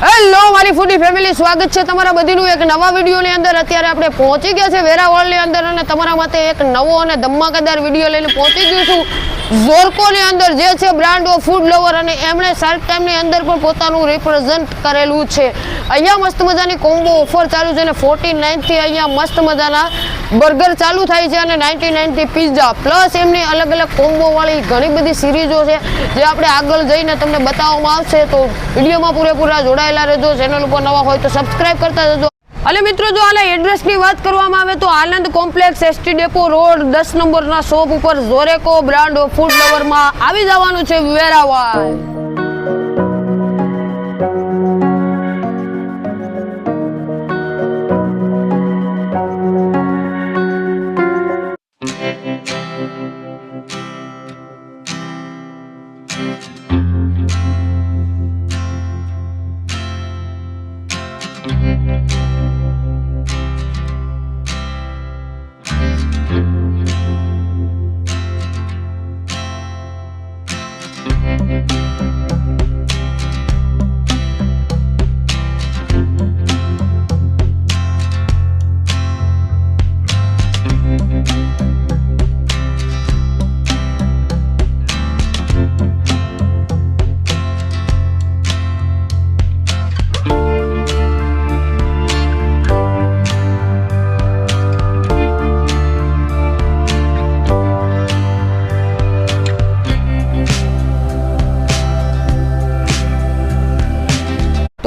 Hello મારી ફૂડી family સ્વાગત છે તમારા બધીનું એક નવા વિડીયોની અંદર. અત્યારે આપણે પહોંચી ગયા છે વેરાવળની અંદર અને તમારા માટે એક નવો અને ધમાકેદાર વીડિયો લઈને પહોંચી ગયું છું. ઝોર્કોની અંદર જે છે બ્રાન્ડ ઓફ ફૂડ લવર અને એમણે શાર્ક ટાઈમની અંદર પણ પોતાનું રિપ્રેઝન્ટ કરેલું છે. અહીંયા મસ્ત મજાની કોમ્બો ઓફર ચાલુ છે અને ફોર્ટી નાઇનથી અહીંયા મસ્ત મજાના બર્ગર ચાલુ થાય છે અને નાઇન્ટી નાઇનથી પિઝા પ્લસ એમની અલગ અલગ કોમ્બોવાળી ઘણી બધી સિરીઝો છે. જે આપણે આગળ જઈને તમને બતાવવામાં આવશે. તો વિડીયોમાં પૂરેપૂરા જોડાયેલા રહેજો. ચેનલ ઉપર નવા હોય તો સબસ્ક્રાઈબ કરતા જજો. અને મિત્રો, જો આના એડ્રેસની વાત કરવામાં આવે તો Anand complex ST depot road, દસ નંબરના શોપ ઉપર ઝોરેકો બ્રાન્ડ ફૂડ ફૂડ લવરમાં આવી જવાનું છે વેરાવળ. Música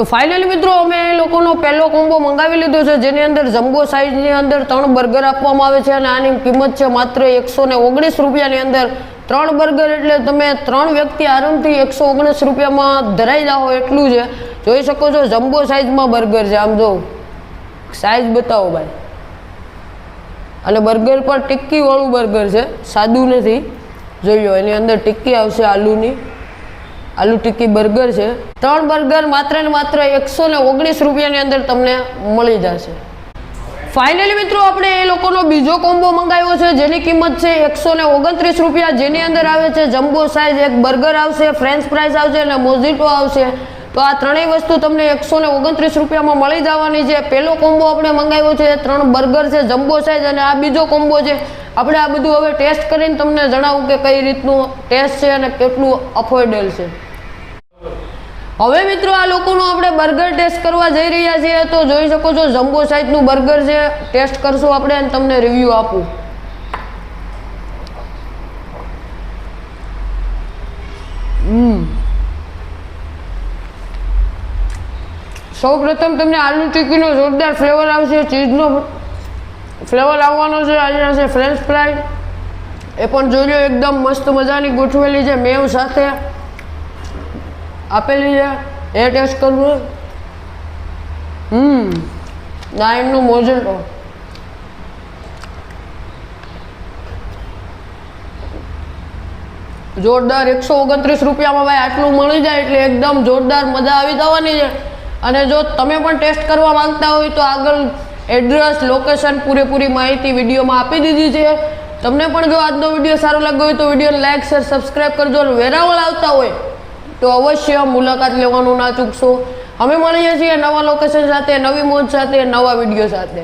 તો ફાઇનલી મિત્રો, અમે એ લોકોનો પહેલો કોમ્બો મંગાવી લીધો છે, જેની અંદર જમ્બો સાઇઝની અંદર ત્રણ બર્ગર આપવામાં આવે છે અને આની કિંમત છે માત્ર એકસો ને ઓગણીસ રૂપિયાની અંદર. ત્રણ બર્ગર એટલે તમે ત્રણ વ્યક્તિ આરામથી એકસો ઓગણીસ રૂપિયામાં ધરાઈ જાઓ એટલું છે. જોઈ શકો છો, જમ્બો સાઇઝમાં બર્ગર છે. આમ જો સાઇઝ બતાવો ભાઈ. અને બર્ગર પણ ટિક્કીવાળું બર્ગર છે, સાદું નથી. જોઈ લો, એની અંદર ટિક્કી આવશે આલુની. આલુ ટિક્કી બર્ગર છે. ત્રણ બર્ગર માત્ર ને માત્ર એકસો ને ઓગણીસ રૂપિયાની અંદર તમને મળી જશે. ફાઇનલી મિત્રો, આપણે એ લોકોનો બીજો કોમ્બો મંગાવ્યો છે, જેની કિંમત છે એકસો ને ઓગણત્રીસ રૂપિયા. જેની અંદર આવે છે જમ્બો સાઇઝ એક બર્ગર આવશે ફ્રેન્ચ ફ્રાઈઝ આવશે અને મોઝીટો આવશે. તો આ ત્રણેય વસ્તુ તમને એકસો ને ઓગણત્રીસ રૂપિયામાં મળી જવાની છે. પહેલો કોમ્બો આપણે મંગાવ્યો છે ત્રણ બર્ગર છે જમ્બો સાઇઝ અને આ બીજો કોમ્બો છે. આપણે આ બધું હવે ટેસ્ટ કરીને તમને જણાવું કે કઈ રીતનું ટેસ્ટ છે અને કેટલું અફોર્ડેબલ છે. હવે મિત્રો આ લોકોનું આપણે બર્ગર ટેસ્ટ કરવા જઈ રહ્યા છીએ તો જોઈ શકો છો જમ્બો સાઇઝનું બર્ગર છે. ટેસ્ટ કરશું આપણે અને તમને રિવ્યૂ આપું. સૌ પ્રથમ તમને આલુ ટિક્કીનો જોરદાર ફ્લેવર આવશે, ચીઝનો ફ્લેવર લાવવાનો છે, અહીંયા છે ફ્રેન્ચ ફ્રાય એ પણ જોઈ એકદમ મસ્ત મજાની ગોઠવેલી છે મેવ સાથે આપેલી છે. એ ટેસ્ટ કરવું હમ ના એમનું મોજેટો. જોરદાર એકસો ઓગણત્રીસ રૂપિયામાં ભાઈ આટલું મળી જાય એટલે એકદમ જોરદાર મજા આવી જવાની છે. અને જો તમે પણ ટેસ્ટ કરવા માંગતા હોય તો આગળ એડ્રેસ લોકેશન પૂરેપૂરી માહિતી વિડીયોમાં આપી દીધી છે. તમને પણ જો આજનો વીડિયો સારો લાગ્યો હોય તો વીડિયો લાઇક શેર સબસ્ક્રાઈબ કરજો અને વેરાવળ આવતા હોય તો અવશ્ય મુલાકાત લેવાનું ના ચૂકશો. અમે મળીએ છીએ નવા લોકેશન સાથે, નવી મોજ સાથે, નવા વીડિયો સાથે.